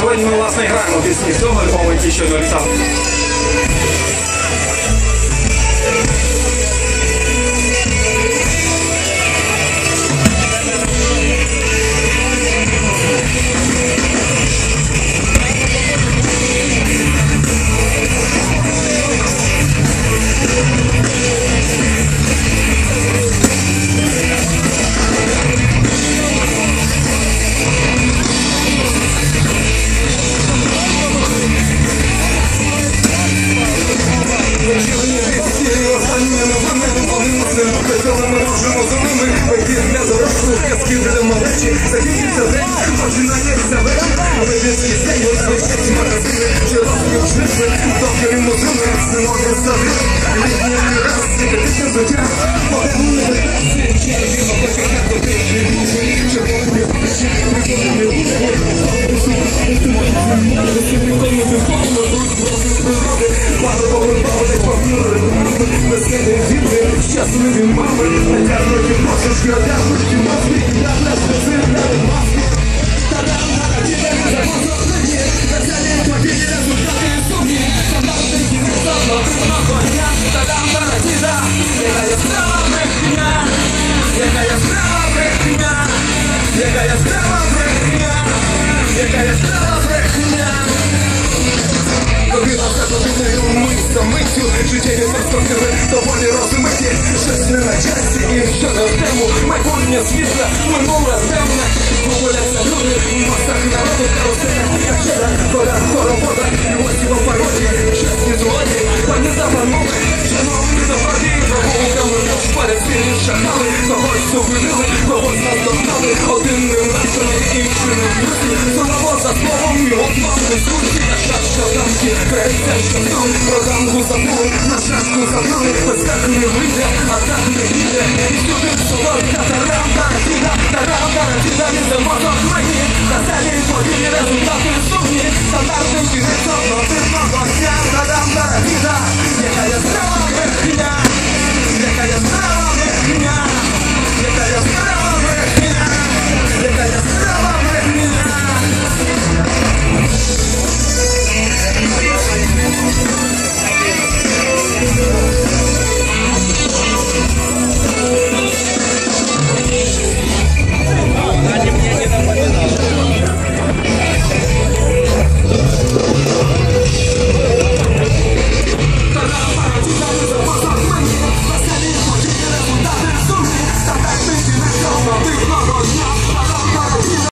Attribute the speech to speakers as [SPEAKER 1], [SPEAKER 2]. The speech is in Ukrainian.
[SPEAKER 1] Сьогодні ми власне граємо пісні з цього альбому, який щойно літав.
[SPEAKER 2] Ми можемо за ними Пойти для дорослих, казки для малечі Закінчиться день, починається вечір. Левінський день, розвищать магазини. Червоні вчинки, доки лімузини Зимові сади, літні терраси Пісня життя, Яка яскрава брехня Яка яскрава брехня Добилася годиною мить миттю Життєві перспективи доволі розумиті Щось не на часі і що в тему Майбутнє світле, минуле темне Гуляться люди в масах народу Каруселя, качеля, доля, хоровода І ось його пародії, чесні злодії Пані запанове, шановні заводі Прогулками перед світлі шахали Когось зупинили, когось Один вражений, інший не вкусі Слово за словом, і от вам дискусія Шашка на шашку забули Без так не вийде, а так не йде І сюди Тарантіна,